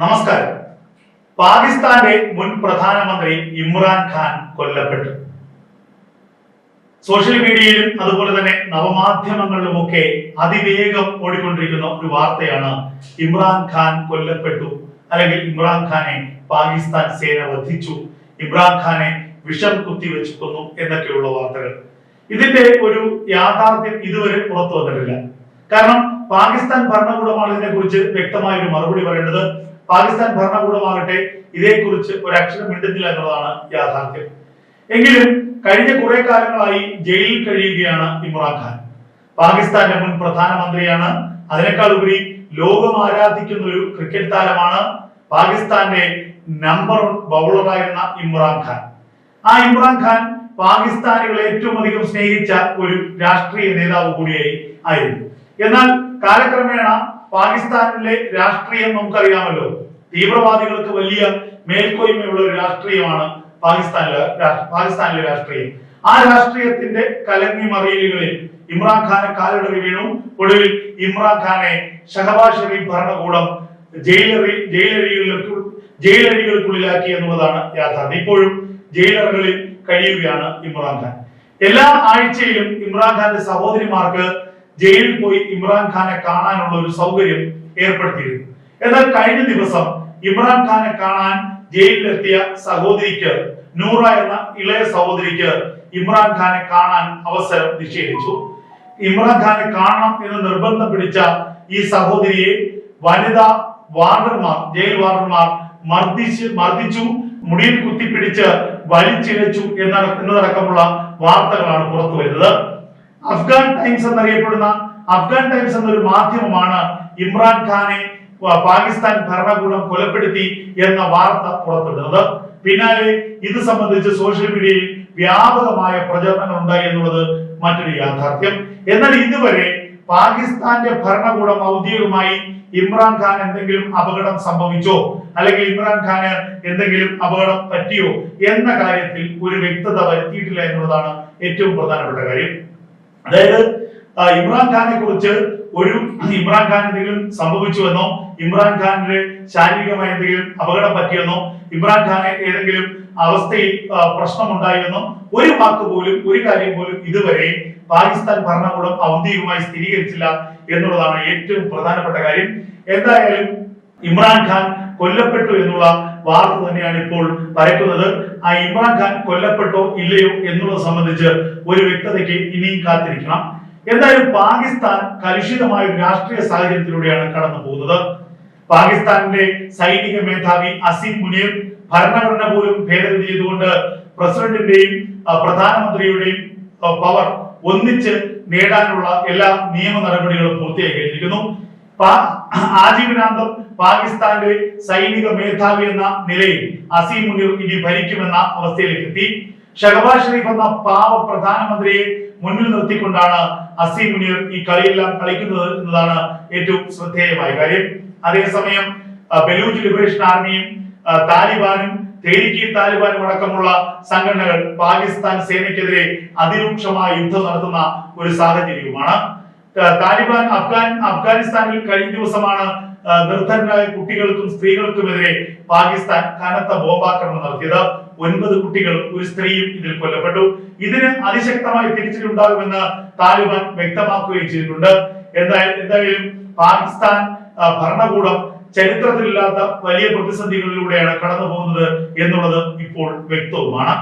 നമസ്കാരം. പാകിസ്ഥാന്റെ മുൻ പ്രധാനമന്ത്രി ഇമ്രാൻ ഖാൻ കൊല്ലപ്പെട്ടു. സോഷ്യൽ മീഡിയയിലും അതുപോലെ തന്നെ നവമാധ്യമങ്ങളിലും ഒക്കെ അതിവേഗം ഓടിക്കൊണ്ടിരിക്കുന്ന ഒരു വാർത്തയാണ് ഇമ്രാൻ ഖാൻ കൊല്ലപ്പെട്ടു. അല്ലെങ്കിൽ ഇമ്രാൻ ഖാനെ പാകിസ്ഥാൻ സേന വധിച്ചു. ഇമ്രാൻ ഖാനെ വിഷം കുത്തിവെച്ചു കൊന്നു എന്നൊക്കെയുള്ള വാർത്തകൾ. ഇതിന്റെ ഒരു യാഥാർത്ഥ്യം ഇതുവരെ പുറത്തു വന്നിട്ടില്ല. കാരണം പാകിസ്ഥാൻ ഭരണകൂടമാണ് ഇതിനെ കുറിച്ച് വ്യക്തമായ ഒരു മറുപടി പറയേണ്ടത് പാകിസ്ഥാൻ ഭരണകൂടമാകട്ടെ ഇതേക്കുറിച്ച് ഒരു അക്ഷരം മിണ്ടുന്നില്ല എന്നുള്ളതാണ് യാഥാർത്ഥ്യം. എങ്കിലും കഴിഞ്ഞ കുറെ കാലങ്ങളായി ജയിലിൽ കഴിയുകയാണ് ഇമ്രാൻഖാൻ പാകിസ്ഥാന്റെ മുൻ പ്രധാനമന്ത്രിയാണ്. അതിനേക്കാൾ ഉപരി ലോകം ആരാധിക്കുന്ന ഒരു ക്രിക്കറ്റ് താരമാണ് പാകിസ്ഥാന്റെ നമ്പർ വൺ ബൗളറായിരുന്ന ഇമ്രാൻഖാൻ ആ ഇമ്രാൻഖാൻ പാകിസ്ഥാനികളെ ഏറ്റവും അധികം സ്നേഹിച്ച ഒരു രാഷ്ട്രീയ നേതാവ് കൂടിയായി ആയിരുന്നു. എന്നാൽ കാലക്രമേണ പാകിസ്ഥാനിലെ രാഷ്ട്രീയം നമുക്കറിയാമല്ലോ. തീവ്രവാദികൾക്ക് വലിയ മേൽക്കോയ്മയുള്ള ഒരു രാഷ്ട്രീയമാണ് പാകിസ്ഥാനിലെ പാകിസ്ഥാനിലെ രാഷ്ട്രീയം. ആ രാഷ്ട്രീയത്തിന്റെ കലങ്ങി മറിയലുകളിൽ ഇമ്രാൻഖാനെ കാലിടറി വീണു. ഒടുവിൽ ഇമ്രാൻഖാനെ ഷഹബാസ് ഷെരീഫ് ഭരണകൂടം ജയിലറി ജയിലഴികളിലേക്ക് ജയിലഴികൾക്കുള്ളിലാക്കി എന്നുള്ളതാണ് യാഥാർത്ഥ്യം. ഇപ്പോഴും ജയിലറുകളിൽ കഴിയുകയാണ് ഇമ്രാൻഖാൻ എല്ലാ ആഴ്ചയിലും ഇമ്രാൻഖാന്റെ സഹോദരിമാർക്ക് ജയിലിൽ പോയി ഇമ്രാൻഖാനെ കാണാനുള്ള ഒരു സൗകര്യം ഏർപ്പെടുത്തിയിരുന്നു. എന്നാൽ കഴിഞ്ഞ ദിവസം ഇമ്രാൻഖാനെ കാണാൻ ജയിലിലെത്തിയ സഹോദരിക്ക് നൂറ എന്ന ഇളയ സഹോദരിക്ക് ഇമ്രാൻഖാനെ കാണാൻ അവസരം നിഷേധിച്ചു. ഇമ്രാൻഖാനെ കാണണം എന്ന് നിർബന്ധം പിടിച്ച ഈ സഹോദരിയെ വനിതാ വാർഡർമാർ ജയിൽ വാർഡർമാർ മർദ്ദിച്ച് മർദ്ദിച്ചു മുടിയിൽ കുത്തിപ്പിടിച്ച് വലിച്ചിഴച്ചു എന്ന എന്നതടക്കമുള്ള വാർത്തകളാണ് പുറത്തു വരുന്നത് അഫ്ഗാൻ ടൈംസ് എന്നറിയപ്പെടുന്ന അഫ്ഗാൻ ടൈംസ് എന്നൊരു മാധ്യമമാണ് ഇമ്രാൻ ഖാനെ പാകിസ്ഥാൻ ഭരണകൂടം കൊലപ്പെടുത്തി എന്ന വാർത്ത പുറത്തുവിടുന്നത്. പിന്നാലെ ഇത് സംബന്ധിച്ച് സോഷ്യൽ മീഡിയയിൽ വ്യാപകമായ പ്രചരണം ഉണ്ടായി എന്നുള്ളത് മറ്റൊരു യാഥാർത്ഥ്യം. എന്നാൽ ഇതുവരെ പാകിസ്ഥാന്റെ ഭരണകൂടം ഔദ്യോഗികമായി ഇമ്രാൻ ഖാൻ എന്തെങ്കിലും അപകടം സംഭവിച്ചോ അല്ലെങ്കിൽ ഇമ്രാൻ ഖാൻ എന്തെങ്കിലും അപകടം പറ്റിയോ എന്ന കാര്യത്തിൽ ഒരു വ്യക്തത വരുത്തിയിട്ടില്ല എന്നുള്ളതാണ് ഏറ്റവും പ്രധാനപ്പെട്ട കാര്യം. അതായത് ഇമ്രാൻഖാനെ കുറിച്ച് ഒരു ഇമ്രാൻഖാൻ എന്തെങ്കിലും സംഭവിച്ചുവെന്നോ ഇമ്രാൻഖാന്റെ ശാരീരികമായ എന്തെങ്കിലും അപകടം പറ്റിയെന്നോ ഇമ്രാൻഖാനെ ഏതെങ്കിലും അവസ്ഥയിൽ പ്രശ്നമുണ്ടായിരുന്നോ ഒരു വാക്ക് പോലും ഒരു കാര്യം പോലും ഇതുവരെ പാകിസ്ഥാൻ ഭരണകൂടം ഔദ്യോഗികമായി സ്ഥിരീകരിച്ചില്ല എന്നുള്ളതാണ് ഏറ്റവും പ്രധാനപ്പെട്ട കാര്യം. എന്തായാലും ഇമ്രാൻഖാൻ കൊല്ലപ്പെട്ടു എന്നുള്ള വാർത്ത തന്നെയാണ് ഇപ്പോൾ പറയുന്നത് ആ ഇമ്രാൻഖാൻ കൊല്ലപ്പെട്ടോ ഇല്ലയോ എന്നുള്ളത് സംബന്ധിച്ച് ഒരു വ്യക്തതയ്ക്ക് ഇനിയും കാത്തിരിക്കണം. എന്തായാലും പാകിസ്ഥാൻ കലുഷിതമായ ഒരു രാഷ്ട്രീയ സാഹചര്യത്തിലൂടെയാണ് കടന്നു പോകുന്നത്. പാകിസ്ഥാനിന്റെ സൈനിക മേധാവി അസീം മുനീർ ഭരണഘടന പോലും ഭേദഗതി ചെയ്തുകൊണ്ട് പ്രസിഡന്റിന്റെയും പ്രധാനമന്ത്രിയുടെയും പവർ ഒന്നിച്ച് നേടാനുള്ള എല്ലാ നിയമ നടപടികളും പൂർത്തിയായി കഴിഞ്ഞിരിക്കുന്നു ആജീവനാന്തം പാകിസ്ഥാന്റെ സൈനിക മേധാവി എന്ന നിലയിൽ അസീം ഇനി ഭരിക്കുമെന്ന അവസ്ഥയിലേക്ക് എത്തി. ഷഹബാസ് ഷെരീഫ് എന്ന പാവ പ്രധാനമന്ത്രിയെ മുന്നിൽ നിർത്തിക്കൊണ്ടാണ് അസീം ഈ കളിയെല്ലാം കളിക്കുന്നത് എന്നതാണ് ഏറ്റവും ശ്രദ്ധേയമായ കാര്യം. അതേസമയം ബലൂച്ച് ലിബറേഷൻ ആർമിയും താലിബാനും തെരീക്കി താലിബാനും അടക്കമുള്ള സംഘടനകൾ പാകിസ്ഥാൻ സേനയ്ക്കെതിരെ അതിരൂക്ഷമായ യുദ്ധം നടത്തുന്ന ഒരു സാഹചര്യവുമാണ്. താലിബാൻ അഫ്ഗാൻ അഫ്ഗാനിസ്ഥാനിൽ കഴിഞ്ഞ ദിവസമാണ് നിർദ്ധനരായ കുട്ടികൾക്കും സ്ത്രീകൾക്കുമെതിരെ പാകിസ്ഥാൻ കനത്ത ബോംബാക്രമണം നടത്തിയത്. ഒൻപത് കുട്ടികൾ ഒരു സ്ത്രീയും ഇതിൽ കൊല്ലപ്പെട്ടു. ഇതിന് അതിശക്തമായി തിരിച്ചടി ഉണ്ടാകുമെന്ന് താലിബാൻ വ്യക്തമാക്കുകയും ചെയ്തിട്ടുണ്ട്. എന്തായാലും എന്തായാലും പാകിസ്ഥാൻ ഭരണകൂടം ചരിത്രത്തിലില്ലാത്ത വലിയ പ്രതിസന്ധികളിലൂടെയാണ് കടന്നു പോകുന്നത് എന്നുള്ളത് ഇപ്പോൾ വ്യക്തവുമാണ്.